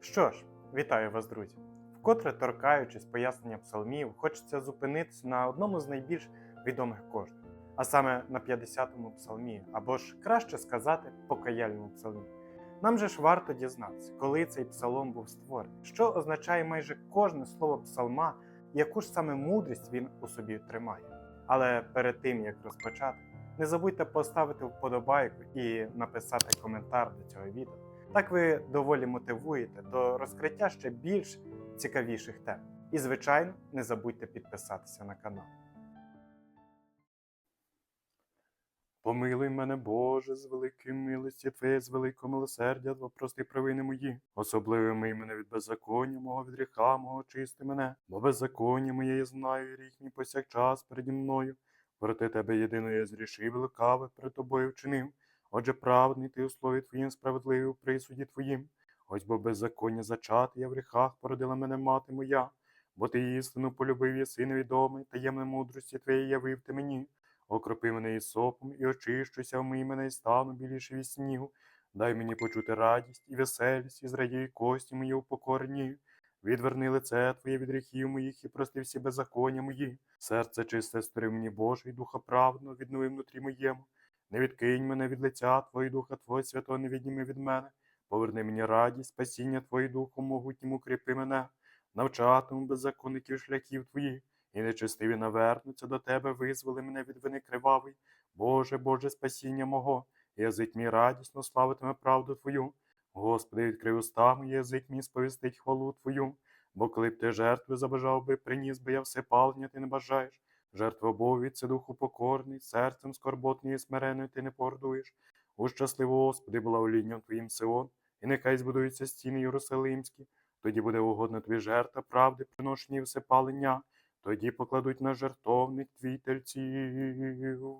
Що ж, вітаю вас, друзі! Вкотре торкаючись пояснення псалмів, хочеться зупинитися на одному з найбільш відомих кожному, а саме на 50-му псалмі, або ж краще сказати, покаяльному псалмі. Нам же ж варто дізнатися, коли цей псалом був створений, що означає майже кожне слово псалма, яку ж саме мудрість він у собі тримає. Але перед тим як розпочати, не забудьте поставити вподобайку і написати коментар до цього відео. Так ви доволі мотивуєте до розкриття ще більш цікавіших тем. І, звичайно, не забудьте підписатися на канал. Помилуй мене, Боже, з великої милості Твоєї, з великого милосердя, Твого прости провини мої. Особливо мий мене від беззаконня мого, від гріха мого, очисти мене, бо беззаконня моє я знаю, і ріх мій посякчас переді мною. Проти тебе єдино я зрішив, лукаве перед тобою вчинив. Отже, праведний ти у слові твоїм, справедливий у присуді твоїм. Ось бо беззаконня зачати я в гріхах породила мене мати моя, бо ти істину полюбив єси невідомий, таємне мудрості твоєї явив ти мені. Окропи мене ісопом, і очищуся, вмий мене і стану біліше від снігу. Дай мені почути радість і веселість, і зрадій кості мої упокорені. Відверни лице Твоє від гріхів моїх і прости всі беззаконня мої. Серце чисте створив мені Боже, і духа праведного віднови внутрі моєму. Не відкинь мене від лиця Твого, і духа Твого святого не відніми від мене. Поверни мені радість, спасіння Твої духом могутнім укріпи мене, навчатиму беззаконників шляхів Твоїх, і нечестиві навернуться до Тебе, визволи мене від вини кривавий. Боже, Боже, спасіння мого, язик мій радісно славитиме правду Твою. Господи, відкрий уста мої, язик мій сповістить хвалу Твою. Бо коли б ти жертви забажав би, приніс би я все палення, ти не бажаєш. Жертва Богові це духу покорний, серцем скорботний і смиреною ти не погордуєш. У щасливо, Господи, була олінням Твоїм Сион, і нехай збудуються стіни Єрусалимські. Тоді буде угодна тобі жертва правди, приношені все палення, тоді покладуть на жертовник твій тельців.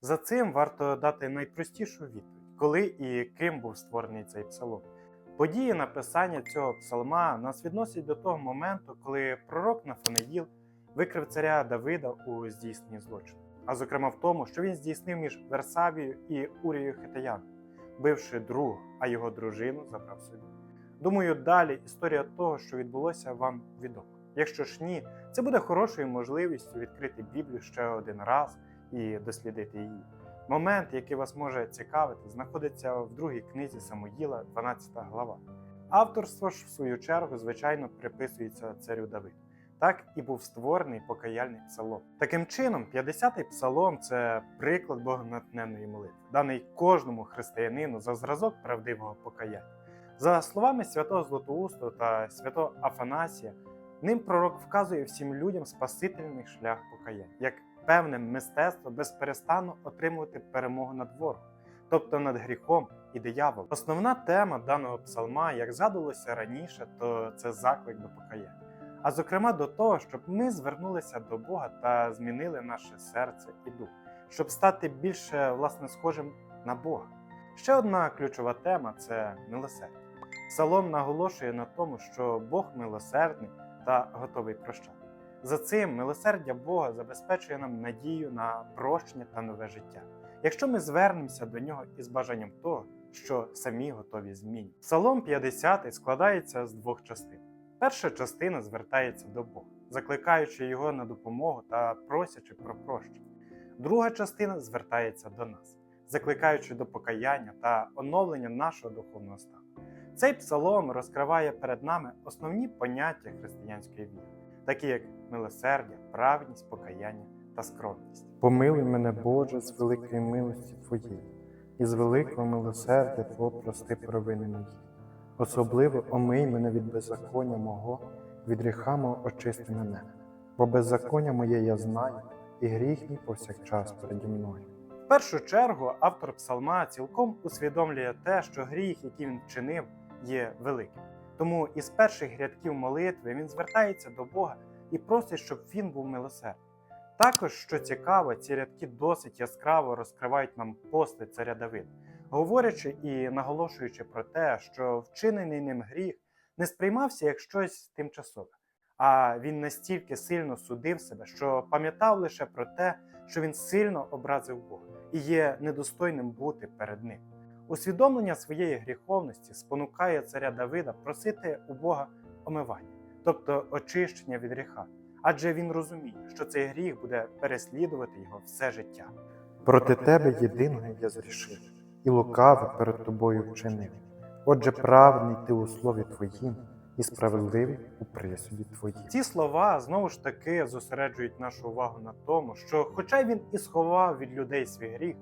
За цим варто дати найпростішу відповідь, коли і ким був створений цей псалом. Події написання цього псалма нас відносять до того моменту, коли пророк Нафанаїл викрив царя Давида у здійсненні злочину, а зокрема в тому, що він здійснив між Версавією і Урією Хитаяною, бивши друг, а його дружину забрав собі. Думаю, далі історія того, що відбулося, вам відома. Якщо ж ні, це буде хорошою можливістю відкрити Біблію ще один раз і дослідити її. Момент, який вас може цікавити, знаходиться в другій книзі Самуїла, 12 глава. Авторство ж, в свою чергу, звичайно, приписується царю Давиду. Так і був створений покаяльний псалом. Таким чином, 50-й псалом це приклад богонатхненної молитви, даний кожному християнину за зразок правдивого покаяння. За словами святого Златоусту та святого Афанасія, ним пророк вказує всім людям спасительний шлях покаяння, як певне мистецтво безперестанно отримувати перемогу над ворогом, тобто над гріхом і дияволом. Основна тема даного псалма, як згадувалося раніше, то це заклик до покаяння. А зокрема до того, щоб ми звернулися до Бога та змінили наше серце і дух, щоб стати більше власне схожим на Бога. Ще одна ключова тема це милосердя. Псалом наголошує на тому, що Бог милосердний та готовий прощати. За цим милосердя Бога забезпечує нам надію на прощення та нове життя, якщо ми звернемося до нього із бажанням того, що самі готові змінити. Псалом 50 складається з двох частин. Перша частина звертається до Бога, закликаючи його на допомогу та просячи про прощення. Друга частина звертається до нас, закликаючи до покаяння та оновлення нашого духовного стану. Цей псалом розкриває перед нами основні поняття християнської віри такі як милосердя, праведність, покаяння та скромність. Помилуй мене, Боже, з великої милості Твоєї, і з великого милосердя Твого прости провини мої. Особливо омий мене від беззаконня мого, від гріха мого очисти мене, бо беззаконня моє я знаю, і гріх мій повсякчас переді мною. В першу чергу автор псалма цілком усвідомлює те, що гріх, який він вчинив, є великим. Тому із перших рядків молитви він звертається до Бога і просить, щоб він був милосердний. Також, що цікаво, ці рядки досить яскраво розкривають нам постать царя Давида, говорячи і наголошуючи про те, що вчинений ним гріх не сприймався як щось тимчасове, а він настільки сильно судив себе, що пам'ятав лише про те, що він сильно образив Бога і є недостойним бути перед ним. Усвідомлення своєї гріховності спонукає царя Давида просити у Бога омивання, тобто очищення від гріха, адже він розуміє, що цей гріх буде переслідувати його все життя. Проти тебе єдиного я зрішив, і лукаве перед тобою вчинив. Отже, праведний ти у слові твоїм, і справедливий у присуді твоїм. Ці слова знову ж таки зосереджують нашу увагу на тому, що, хоча він і сховав від людей свій гріх,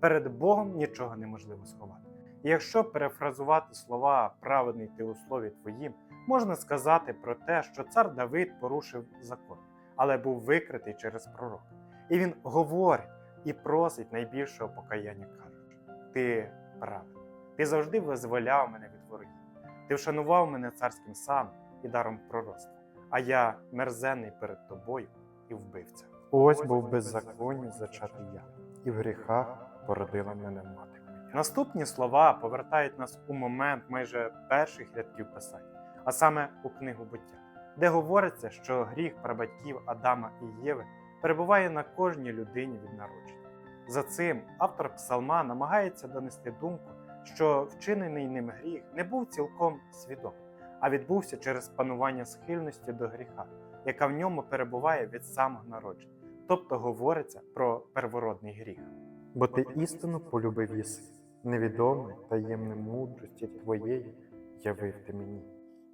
перед Богом нічого неможливо сховати. І якщо перефразувати слова праведний ти у слові твоїм, можна сказати про те, що цар Давид порушив закон, але був викритий через пророка. І він говорить і просить найбільшого покаяння, кажучи: Ти праведний, ти завжди визволяв мене від ворогів. Ти вшанував мене царським саном і даром пророцтва, а я мерзенний перед тобою і вбивця. Ось бо в беззаконні зачатий я, і в гріхах породила мене мати. Наступні слова повертають нас у момент майже перших рядків писань, а саме у книгу буття, де говориться, що гріх прабатьків Адама і Єви перебуває на кожній людині від народження. За цим автор псалма намагається донести думку, що вчинений ним гріх не був цілком свідомий, а відбувся через панування схильності до гріха, яка в ньому перебуває від самого народження, тобто говориться про первородний гріх. Бо ти істину полюбив єси, невідоме таємне мудрості твоєї явив ти мені.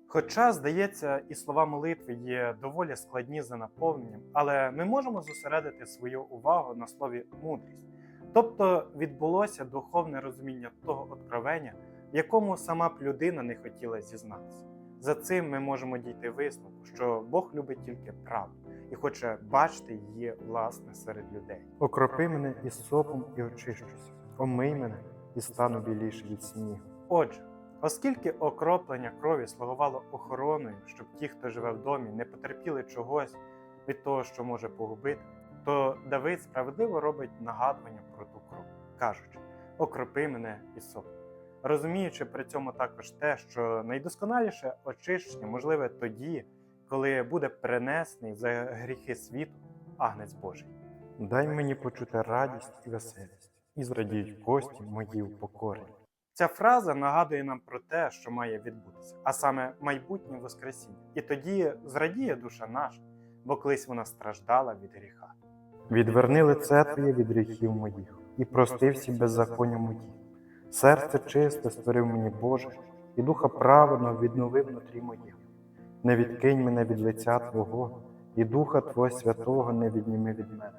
Хоча, здається, і слова молитви є доволі складні за наповненням, але ми можемо зосередити свою увагу на слові мудрість. Тобто відбулося духовне розуміння того откровення, якому сама б людина не хотіла зізнатися. За цим ми можемо дійти висновку, що Бог любить тільки правду і хоче бачити її власне серед людей. Окропи мене із сопом і очищуся, омий мене і стану біліше від снігу. Отже, оскільки окроплення крові слугувало охороною, щоб ті, хто живе в домі, не потерпіли чогось від того, що може погубити, то Давид справедливо робить нагадування про ту кров, кажучи: окропи мене і соп. Розуміючи при цьому також те, що найдосконаліше очищення можливе тоді, коли буде перенесений за гріхи світу агнець Божий. Дай мені почути радість і веселість, і зрадіють кості мої упокорені. Ця фраза нагадує нам про те, що має відбутися, а саме майбутнє Воскресіння. І тоді зрадіє душа наша, бо колись вона страждала від гріха. Відверни лице Твоє від гріхів моїх, і прости всі беззаконня мої. Серце чисте створив мені Боже, і духа праведного відновив внутрі моїх. Не відкинь мене від лиця Твого, і Духа Твого Святого не відніми від мене.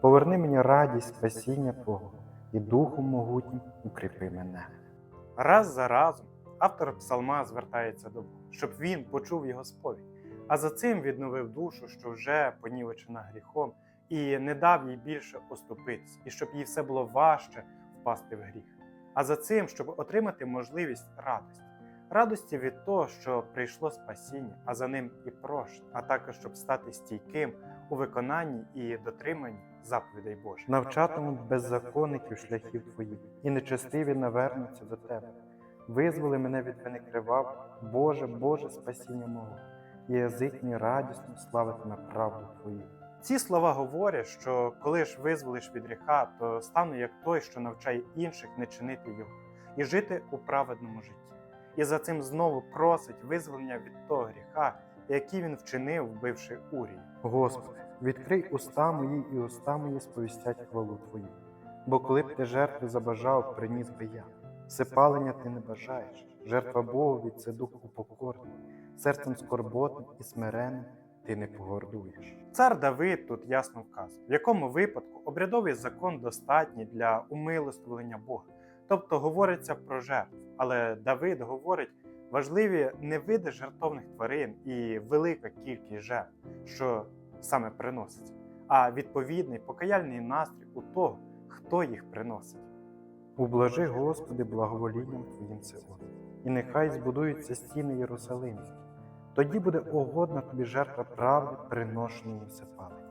Поверни мені радість спасіння Твого, і Духом могутнім укріпи мене. Раз за разом автор псалма звертається до Бога, щоб він почув його сповідь, а за цим відновив душу, що вже понівечена гріхом, і не дав їй більше оступитись, і щоб їй все було важче впасти в гріх. А за цим, щоб отримати можливість радості, радості від того, що прийшло спасіння, а за ним і прощення, а також щоб стати стійким у виконанні і дотриманні заповідей Божих. Навчатимуть беззаконників шляхів твоїх, і нечестиві навернуться до тебе. Визволи мене від вини кривав, Боже, Боже, спасіння мого, і язик мій радісно славитиме правду Твою. Ці слова говорять, що коли ж визволиш від гріха, то стану як той, що навчає інших не чинити його і жити у праведному житті. І за цим знову просить визволення від того гріха, який він вчинив, вбивши Урію. Господи, відкрий уста мої, і уста мої сповістять хвалу Твою. Бо коли б ти жертви забажав, приніс би я. Всепалення ти не бажаєш, жертва Богові це дух упокорний, серцем скорботним і смиренним ти не погордуєш. Цар Давид тут ясно вказує, в якому випадку обрядовий закон достатній для умилостивлення Бога, тобто говориться про жертву. Але Давид говорить важливі не види жертовних тварин і велика кількість жертв, що саме приноситься, а відповідний покаяльний настрій у того, хто їх приносить. Ублажи, Господи, благоволінням Твоїм Сеон, і нехай збудуються стіни Єрусалимські. Тоді буде угодна тобі жертва правди, приношеної всепалення.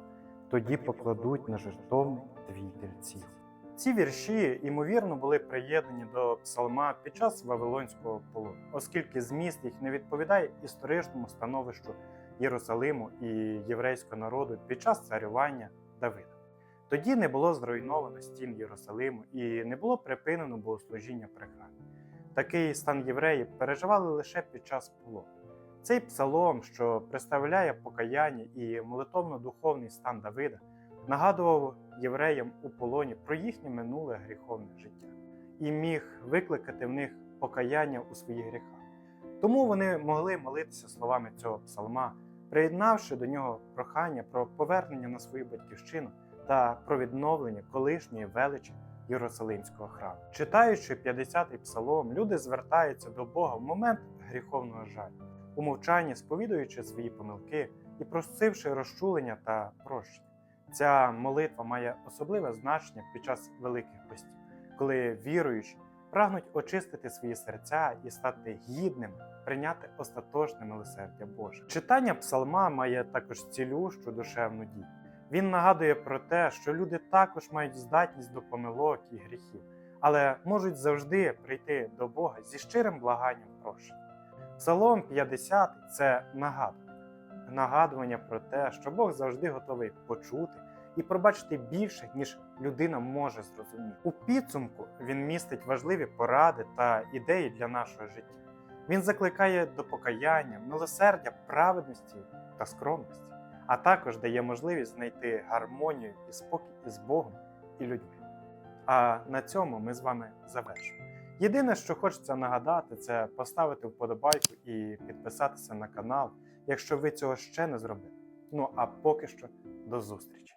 Тоді покладуть на жертовник твій тельців. Ці вірші, ймовірно, були приєднані до псалма під час Вавилонського полону, оскільки зміст їх не відповідає історичному становищу Єрусалиму і єврейського народу під час царювання Давида. Тоді не було зруйновано стін Єрусалиму і не було припинено богослужіння при храмі. Такий стан євреїв переживали лише під час полону. Цей псалом, що представляє покаяння і молитовно-духовний стан Давида, нагадував євреям у полоні про їхнє минуле гріховне життя і міг викликати в них покаяння у своїх гріхах. Тому вони могли молитися словами цього псалма, приєднавши до нього прохання про повернення на свою батьківщину та про відновлення колишньої величі Єрусалимського храму. Читаючи 50-й псалом, люди звертаються до Бога в момент гріховного жалю, у мовчанні сповідуючи свої помилки і просивши розчулення та прощення. Ця молитва має особливе значення під час великих постів, коли віруючі прагнуть очистити свої серця і стати гідними прийняти остаточне милосердя Боже. Читання псалма має також цілющу душевну дію. Він нагадує про те, що люди також мають здатність до помилок і гріхів, але можуть завжди прийти до Бога зі щирим благанням прощення. Псалом 50 це нагадування, нагадування про те, що Бог завжди готовий почути і пробачити більше, ніж людина може зрозуміти. У підсумку він містить важливі поради та ідеї для нашого життя. Він закликає до покаяння, милосердя, праведності та скромності, а також дає можливість знайти гармонію і спокій із Богом і людьми. А на цьому ми з вами завершимо. Єдине, що хочеться нагадати, це поставити вподобайку і підписатися на канал, якщо ви цього ще не зробили. Ну а поки що до зустрічі!